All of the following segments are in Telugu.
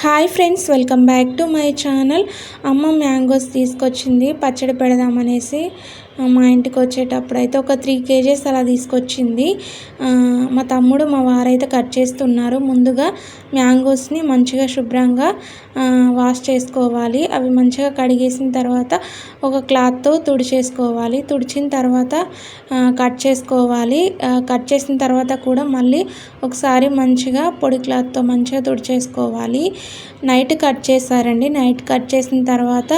Hi friends welcome back to my channel. అమ్మ మ్యాంగోస్ తీసుకొచ్చింది పచ్చడి పెడదామనేసి. మా ఇంటికి వచ్చేటప్పుడు అయితే ఒక త్రీ కేజెస్ అలా తీసుకొచ్చింది. మా తమ్ముడు మా వారైతే కట్ చేస్తున్నారు. ముందుగా మ్యాంగోస్ని మంచిగా శుభ్రంగా వాష్ చేసుకోవాలి. అవి మంచిగా కడిగేసిన తర్వాత ఒక క్లాత్తో తుడిచేసుకోవాలి. తుడిచిన తర్వాత కట్ చేసుకోవాలి. కట్ చేసిన తర్వాత కూడా మళ్ళీ ఒకసారి మంచిగా పొడి క్లాత్తో మంచిగా తుడిచేసుకోవాలి. నైట్ కట్ చేశారండి. నైట్ కట్ చేసిన తర్వాత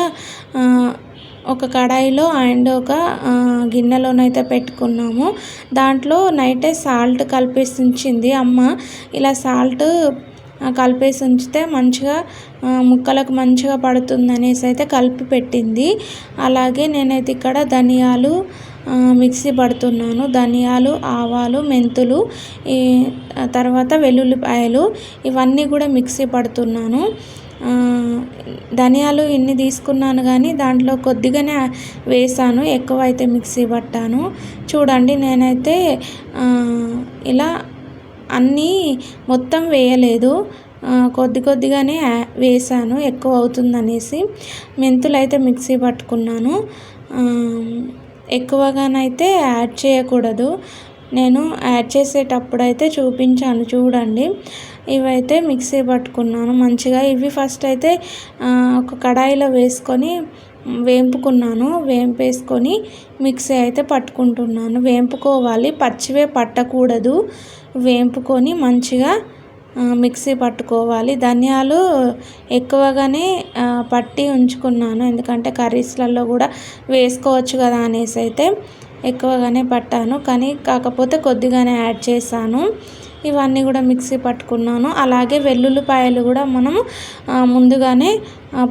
ఒక కడాయిలో అండ్ ఒక గిన్నెలోనైతే పెట్టుకున్నాము. దాంట్లో నైటే సాల్ట్ కలిపేసి ఉంచింది అమ్మ ఇలా సాల్ట్ కలిపేసి ఉంచితే మంచిగా ముక్కలకు మంచిగా పడుతుంది అనేసి అయితే కలిపి పెట్టింది. అలాగే నేనైతే ఇక్కడ ధనియాలు మిక్సీ పడుతున్నాను. ధనియాలు ఆవాలు మెంతులు ఈ తర్వాత వెల్లుల్లిపాయలు ఇవన్నీ కూడా మిక్సీ పడుతున్నాను. ధనియాలు ఇన్ని తీసుకున్నాను కానీ దాంట్లో కొద్దిగానే వేసాను ఎక్కువ అయితే మిక్సీ పట్టాను. చూడండి నేనైతే ఇలా అన్నీ మొత్తం వేయలేదు. కొద్ది కొద్దిగానే వేసాను ఎక్కువ అవుతుందనేసి మెంతులు అయితే మిక్సీ పట్టుకున్నాను. ఎక్కువగానైతే యాడ్ చేయకూడదు. నేను యాడ్ చేసేటప్పుడు అయితే చూపించాను చూడండి. ఇవైతే మిక్సీ పట్టుకున్నాను. మంచిగా ఇవి ఫస్ట్ అయితే ఒక కడాయిలో వేసుకొని వేంపుకున్నాను. వేంపేసుకొని మిక్సీ అయితే పట్టుకుంటున్నాను. వేంపుకోవాలి. పచ్చివే పట్టకూడదు. వేంపుకొని మంచిగా మిక్సీ పట్టుకోవాలి. ధనియాలు ఎక్కువగానే పట్టి ఉంచుకున్నాను. ఎందుకంటే కర్రీస్లలో కూడా వేసుకోవచ్చు కదా అనేసి అయితే ఎక్కువగానే పట్టాను. కానీ కాకపోతే కొద్దిగానే యాడ్ చేశాను. ఇవన్నీ కూడా మిక్సీ పట్టుకున్నాను. అలాగే వెల్లుల్లిపాయలు కూడా మనము ముందుగానే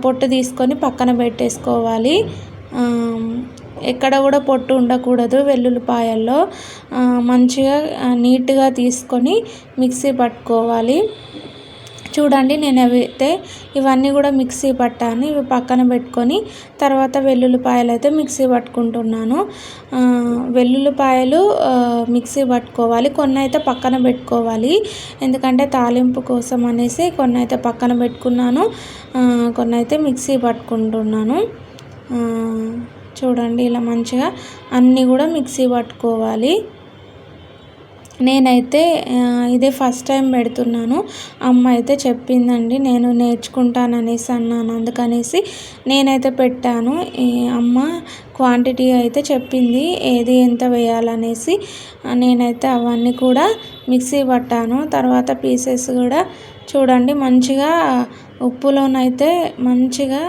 పొట్టు తీసుకొని పక్కన పెట్టేసుకోవాలి. ఎక్కడ కూడా పొట్టు ఉండకూడదు వెల్లుల్లిపాయల్లో. మంచిగా నీట్గా తీసుకొని మిక్సీ పట్టుకోవాలి. చూడండి నేను అయితే ఇవన్నీ కూడా మిక్సీ పట్టాను ఇవి పక్కన పెట్టుకొని తర్వాత వెల్లుల్లిపాయలు అయితే మిక్సీ పట్టుకుంటున్నాను. వెల్లుల్లిపాయలు మిక్సీ పట్టుకోవాలి కొన్ని అయితే పక్కన పెట్టుకోవాలి. ఎందుకంటే తాలింపు కోసం అనేసి కొన్ని అయితే పక్కన పెట్టుకున్నాను. కొన్ని అయితే మిక్సీ పట్టుకుంటున్నాను. చూడండి ఇలా మంచిగా అన్నీ కూడా మిక్సీ పట్టుకోవాలి. నేనైతే ఇదే ఫస్ట్ టైం పెడుతున్నాను. అమ్మ అయితే చెప్పిందండి నేను నేర్చుకుంటాననేసి అన్నాను. అందుకనేసి నేనైతే పెట్టాను. అమ్మ క్వాంటిటీ అయితే చెప్పింది ఏది ఎంత వేయాలనేసి. నేనైతే అవన్నీ కూడా మిక్సీ పట్టాను. తర్వాత పీసెస్ కూడా చూడండి మంచిగా ఉప్పులోనైతే మంచిగా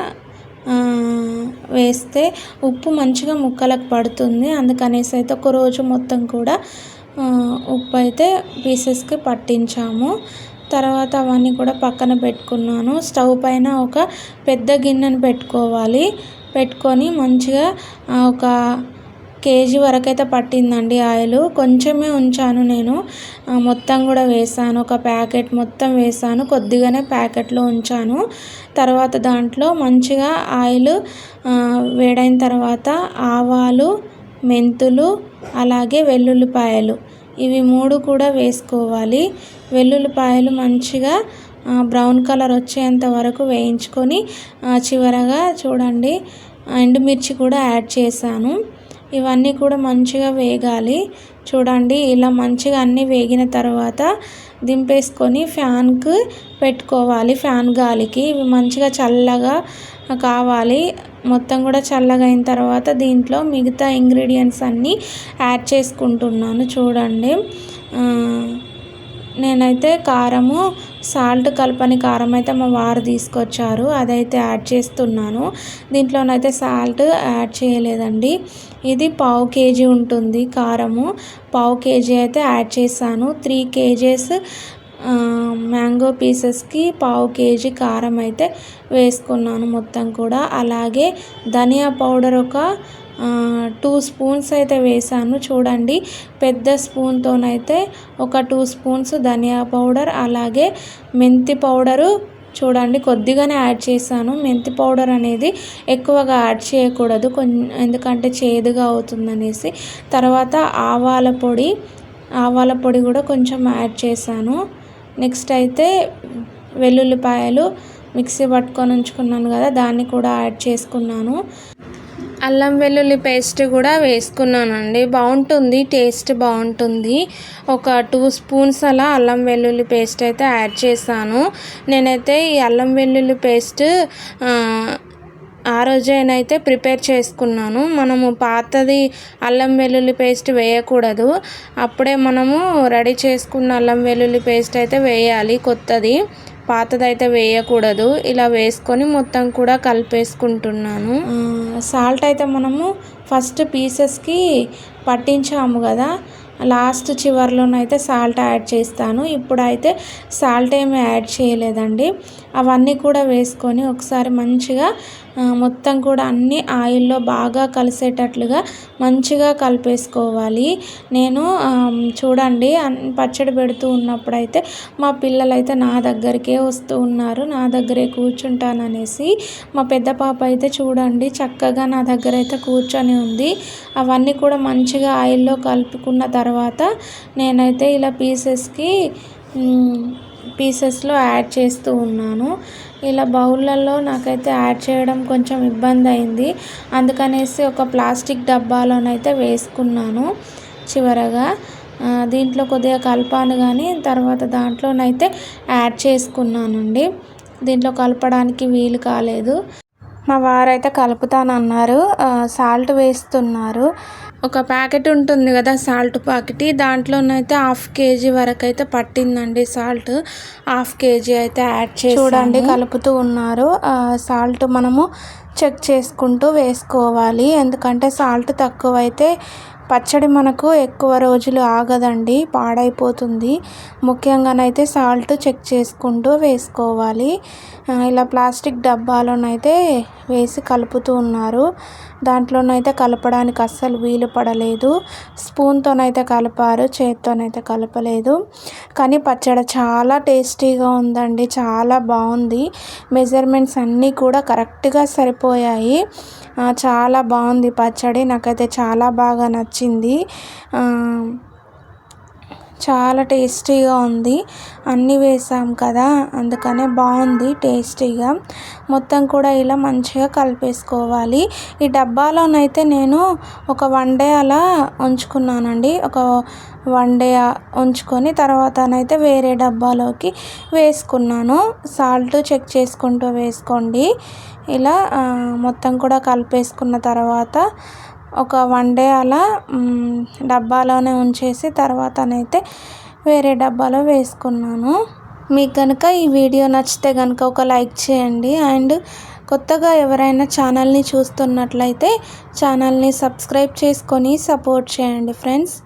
వేస్తే ఉప్పు మంచిగా ముక్కలకు పడుతుంది. అందుకనేసి అయితే ఒక రోజు మొత్తం కూడా ఉప్పు అయితే పీసెస్కి పట్టించాము. తర్వాత అవన్నీ కూడా పక్కన పెట్టుకున్నాను. స్టవ్ పైన ఒక పెద్ద గిన్నెను పెట్టుకోవాలి. పెట్టుకొని మంచిగా ఒక కేజీ వరకైతే పట్టిందండి ఆయిల్. కొంచెమే ఉంచాను నేను. మొత్తం కూడా వేసాను. ఒక ప్యాకెట్ మొత్తం వేసాను. కొద్దిగానే ప్యాకెట్లో ఉంచాను. తర్వాత దాంట్లో మంచిగా ఆయిల్ వేడైన తర్వాత ఆవాలు మెంతులు అలాగే వెల్లుల్లిపాయలు ఇవి మూడు కూడా వేసుకోవాలి. వెల్లుల్లిపాయలు మంచిగా బ్రౌన్ కలర్ వచ్చేంత వరకు వేయించుకొని చివరగా చూడండి ఎండుమిర్చి కూడా యాడ్ చేశాను. ఇవన్నీ కూడా మంచిగా వేగాలి. చూడండి ఇలా మంచిగా అన్నీ వేగిన తర్వాత దింపేసుకొని ఫ్యాన్కి పెట్టుకోవాలి ఫ్యాన్ గాలికి. ఇవి మంచిగా చల్లగా కావాలి. మొత్తం కూడా చల్లగా అయిన తర్వాత దీంట్లో మిగతా ఇంగ్రీడియంట్స్ అన్నీ యాడ్ చేసుకుంటున్నాను చూడండి. నేనైతే కారము సాల్ట్ కలపని కారం అయితే మా వారు తీసుకొచ్చారు. అదైతే యాడ్ చేస్తున్నాను. దీంట్లోనైతే సాల్ట్ యాడ్ చేయలేదండి. ఇది పావు కేజీ ఉంటుంది కారము. పావు కేజీ అయితే యాడ్ చేశాను. త్రీ కేజీస్ మ్యాంగో పీసెస్కి పావు కేజీ కారం అయితే వేసుకున్నాను మొత్తం కూడా. అలాగే ధనియా పౌడర్ ఒక టూ స్పూన్స్ అయితే వేసాను. చూడండి పెద్ద స్పూన్తోనైతే ఒక టూ స్పూన్స్ ధనియా పౌడర్ అలాగే మెంతి పౌడరు. చూడండి కొద్దిగానే యాడ్ చేశాను. మెంతి పౌడర్ అనేది ఎక్కువగా యాడ్ చేయకూడదు. కొంచెం ఎందుకంటే చేదుగా అవుతుందనేసి. తర్వాత ఆవాల పొడి ఆవాల పొడి కూడా కొంచెం యాడ్ చేశాను. నెక్స్ట్ అయితే వెల్లుల్లిపాయలు మిక్సీ పట్టుకొని ఉంచుకున్నాను కదా దాన్ని కూడా యాడ్ చేసుకున్నాను. అల్లం వెల్లుల్లి పేస్ట్ కూడా వేసుకున్నానండి. బాగుంటుంది టేస్ట్ బాగుంటుంది. ఒక టూ స్పూన్స్ అలా అల్లం వెల్లుల్లి పేస్ట్ అయితే యాడ్ చేశాను. నేనైతే ఈ అల్లం వెల్లుల్లి పేస్ట్ ఆ రోజేనైతే ప్రిపేర్ చేసుకున్నాను. మనము పాతది అల్లం వెల్లుల్లి పేస్ట్ వేయకూడదు. అప్పుడే మనము రెడీ చేసుకున్న అల్లం వెల్లుల్లి పేస్ట్ అయితే వేయాలి. కొత్తది. పాతదైతే వేయకూడదు. ఇలా వేసుకొని మొత్తం కూడా కలిపేసుకుంటున్నాను. సాల్ట్ అయితే మనము ఫస్ట్ పీసెస్కి పట్టించాము కదా. లాస్ట్ చివరిలోనైతే సాల్ట్ యాడ్ చేస్తాను. ఇప్పుడైతే సాల్ట్ ఏమి యాడ్ చేయలేదండి. అవన్నీ కూడా వేసుకొని ఒకసారి మంచిగా మొత్తం కూడా అన్నీ ఆయిల్లో బాగా కలిసేటట్లుగా మంచిగా కలిపేసుకోవాలి. నేను చూడండి పచ్చడి పెడుతూ ఉన్నప్పుడైతే మా పిల్లలైతే నా దగ్గరికే వస్తూ ఉన్నారు. నా దగ్గరే కూర్చుంటాననేసి మా పెద్ద పాప అయితే చూడండి చక్కగా నా దగ్గర అయితే కూర్చొని ఉంది. అవన్నీ కూడా మంచిగా ఆయిల్లో కలుపుకున్న తర్వాత నేనైతే ఇలా పీసెస్కి పీసెస్లో యాడ్ చేస్తూ ఉన్నాను. ఇలా బౌళ్ళల్లో నాకైతే యాడ్ చేయడం కొంచెం ఇబ్బంది అయింది అందుకనేసి ఒక ప్లాస్టిక్ డబ్బాలోనైతే వేసుకున్నాను చివరగా. దీంట్లో కొద్దిగా కలపాను కానీ తర్వాత దాంట్లోనైతే యాడ్ చేసుకున్నానండి. దీంట్లో కలపడానికి వీలు కాలేదు. మా వారైతే కలుపుతానన్నారు. సాల్ట్ వేస్తున్నారు. ఒక ప్యాకెట్ ఉంటుంది కదా సాల్ట్ ప్యాకెట్. దాంట్లోనైతే హాఫ్ కేజీ వరకు అయితే పట్టిందండి సాల్ట్. హాఫ్ కేజీ అయితే యాడ్ చేసి చూడండి కలుపుతూ ఉన్నారు. సాల్ట్ మనము చెక్ చేసుకుంటూ వేసుకోవాలి. ఎందుకంటే సాల్ట్ తక్కువైతే పచ్చడి మనకు ఎక్కువ రోజులు ఆగదండి పాడైపోతుంది. ముఖ్యంగానైతే సాల్ట్ చెక్ చేసుకుంటూ వేసుకోవాలి. ఇలా ప్లాస్టిక్ డబ్బాలోనైతే వేసి కలుపుతూ ఉన్నారు. దాంట్లోనైతే కలపడానికి అస్సలు వీలు పడలేదు. స్పూన్తోనైతే కలపారు చేత్తోనైతే కలపలేదు. కానీ పచ్చడి చాలా టేస్టీగా ఉందండి చాలా బాగుంది. మెజర్మెంట్స్ అన్నీ కూడా కరెక్ట్గా సరిపోయాయి. చాలా బాగుంది పచ్చడి నాకైతే చాలా బాగా నచ్చింది. చాలా టేస్టీగా ఉంది. అన్నీ వేసాం కదా అందుకనే బాగుంది టేస్టీగా. మొత్తం కూడా ఇలా మంచిగా కలిపేసుకోవాలి. ఈ డబ్బాలోనైతే నేను ఒక వన్ డే అలా ఉంచుకున్నానండి. ఒక వన్ డే ఉంచుకొని తర్వాతనైతే వేరే డబ్బాలోకి వేసుకున్నాను. సాల్ట్ చెక్ చేసుకుంటూ వేసుకోండి. ఇలా మొత్తం కూడా కలిపేసుకున్న తర్వాత ఒక వన్ డే అలా డబ్బాలోనే ఉంచేసి తర్వాతనైతే వేరే డబ్బాలో వేసుకున్నాను. మీకు కనుక ఈ వీడియో నచ్చితే కనుక ఒక లైక్ చేయండి. అండ్ కొత్తగా ఎవరైనా ఛానల్ని చూస్తున్నట్లయితే ఛానల్ని సబ్స్క్రైబ్ చేసుకొని సపోర్ట్ చేయండి ఫ్రెండ్స్.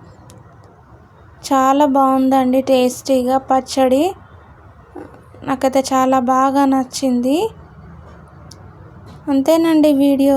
చాలా బాగుందండి టేస్టీగా పచ్చడి. నాకైతే చాలా బాగా నచ్చింది. అంతేనండి video.